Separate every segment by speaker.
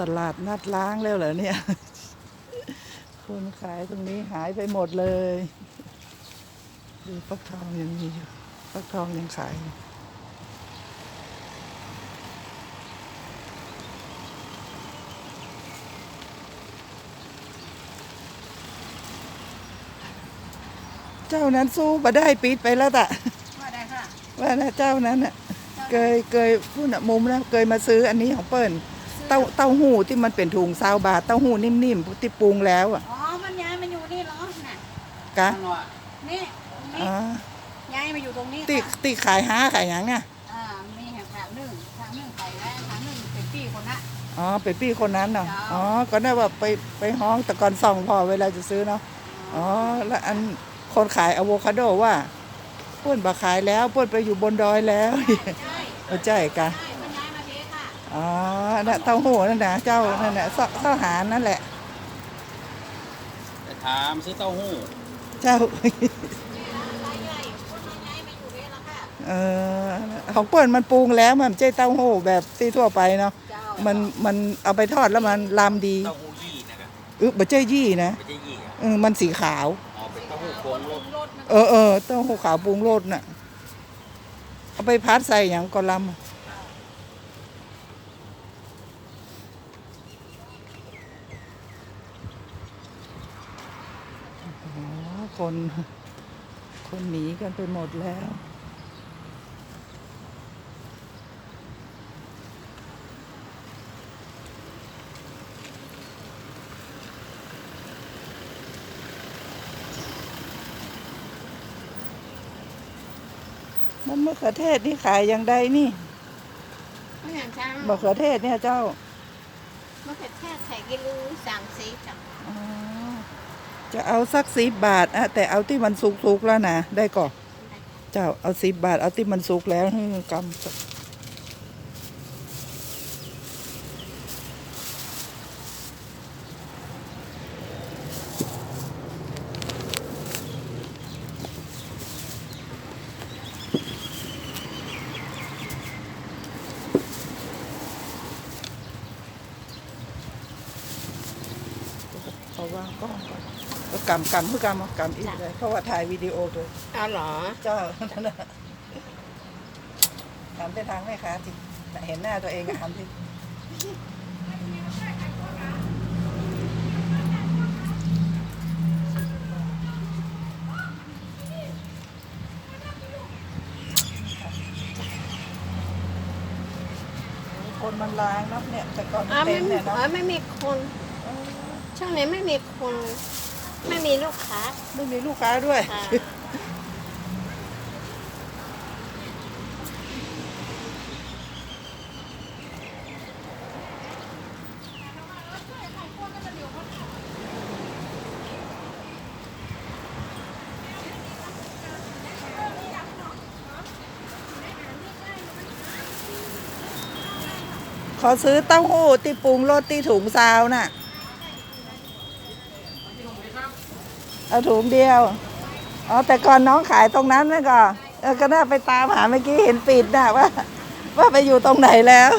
Speaker 1: ตลาดนัดล้างแล้วเหรอเนี่ย คนขายตรงนี้หายไปหมดเลย ดูฟักทองยังมีอยู่ฟักทองยังขายอยู่เจ้านั้นสู้มาได้ปิดไปแล้วตะ
Speaker 2: ว่าได้ค่ะ
Speaker 1: ว่านะเจ้านั้นน่ะ เคยเคยพูดน่ะมุมนะเคยมาซื้ออันนี้ของเปิ้ลเต้าเต้าหู้ที่มันเป็นถุงซาวบาทเต้าหู้นิ่มๆที่ปรุงแล้วอะ
Speaker 2: อ๋อ มันย้ายมาอยู่นี่เหรอน่ะ
Speaker 1: กะ
Speaker 2: นี่ตรงนี้
Speaker 1: อ๋อ
Speaker 2: ย้ายมาอยู่ตรงนี้
Speaker 1: ตี
Speaker 2: ค่ะ
Speaker 1: ตีขายห้าขายหยังเนี่ย
Speaker 2: อ่ามีแห่งทางหนึ่งทางหนึ่งไปแล้วทางหนึ่งเป็นพี่คนละ
Speaker 1: อ๋อเป็นพี่คนนั้นเนาะ
Speaker 2: จ้า
Speaker 1: อ๋อก็น่าว่าไปไปห้องแต่ก่อนส่องพอเวลาจะซื้อเนาะอ๋อแล้วอันคนขายอะโวคาโดว่า เปิ้นบ่ขายแล้วเปิ้นไปอยู่บนดอยแล้ว
Speaker 2: ใช่
Speaker 1: เข้าใจกะ
Speaker 2: ใช่มันย้ายมาเทค่ะ
Speaker 1: อ๋อน่ะเต้าหู้นั่นนะเจ้านั่นแหละเสข้าวหารนั่นแหละ
Speaker 3: แต่ถามซื้อเต้าหู้
Speaker 1: เจ้า
Speaker 2: ไร่ใหญ่คนมันย้ายมาอยู่นี่แล้วค่ะ
Speaker 1: เออของเปิ้ลมันปรุงแล้วมันไม่ใช่เต้าหู้แบบที่ทั่วไปเนาะ
Speaker 2: เจ้า
Speaker 1: มันมันเอาไปทอดแล้วมันลามดี
Speaker 3: เต้าหู้ยี่นะครับ
Speaker 1: เออบ่ใช่ยี่นะ
Speaker 3: ไม่ใช่ยี่อะ
Speaker 1: เออมันสีขาว
Speaker 3: อ๋อเป็นเต้าหู้โค้งรถ
Speaker 2: รถมัน
Speaker 1: เออเออเต้าหู้ขาวปรุงรสน่ะ เอาไปพัดใส่อย่างกอลำอะโอ้โหคน คนหนีกันไปหมดแล้ว มันมะเขือเทศนี่ขายอย่างใดนี่
Speaker 2: ไม่เห็นจ้ามะ
Speaker 1: เขือเทศเนี่ยเจ้า
Speaker 2: มะเขือเทศไข่กิโลสามสิบจ้ะ
Speaker 1: อ๋อจะเอาสักสิบบาทอะแต่เอาที่มันสุกๆแล้วนะได้ก่อนเจ้าเอาสิบบาท เอาที่มันสุกแล้วให้กำ เขาว่างกล้องก่อนแล้วกำกำเพื่อกำเอากำอีกเลยเพราะว่าถ่ายวิดีโอด้วย
Speaker 2: เอาเหรอ
Speaker 1: เจ้านั่นน่ะถามไปทางแม่ค้าสิเห็นหน้าตัวเองอะถามสิคนมันล้างนาะเนี่ยแต่ก่อนเต็
Speaker 2: ม
Speaker 1: เนี่ยนะ
Speaker 2: ไม่มีคน ช่วงนี้ไม่มีคน ไม่มีลูกค้า
Speaker 1: ไม่มีลูกค้าด้วย
Speaker 2: ค่ะ
Speaker 1: ขอซื้อเต้าหู้ที่ปรุงรสที่ถุงซาวน่ะ เอาถุงเดียว อ๋อ แต่ก่อนน้องขายตรงนั้นนะก่อนเออก็น่าไปตามหาเมื่อกี้เห็นปิดนะว่า ว่าไปอยู่ตรงไหนแล้ว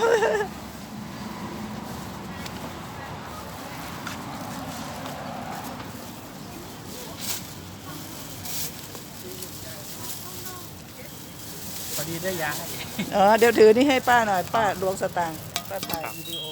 Speaker 3: พอดีได้ยาให้
Speaker 1: อ๋อ เดี๋ยวถือนี่ให้ป้าหน่อย ป้าลวงสตางค์ป้าถ่ายวิดีโอ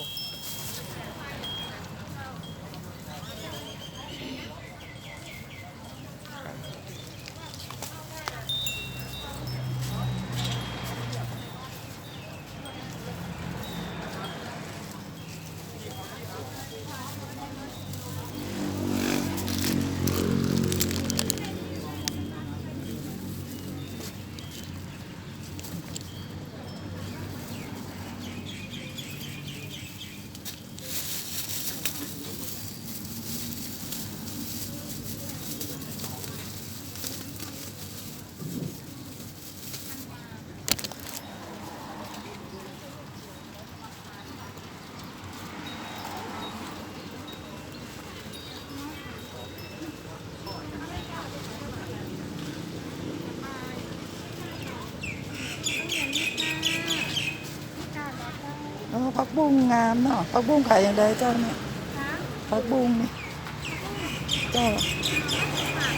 Speaker 1: บุ้งงามเนาะผักบุ้งขายอย่างไรเจ้าเนี่ยผักบุ้งนี่เจ้า
Speaker 2: ข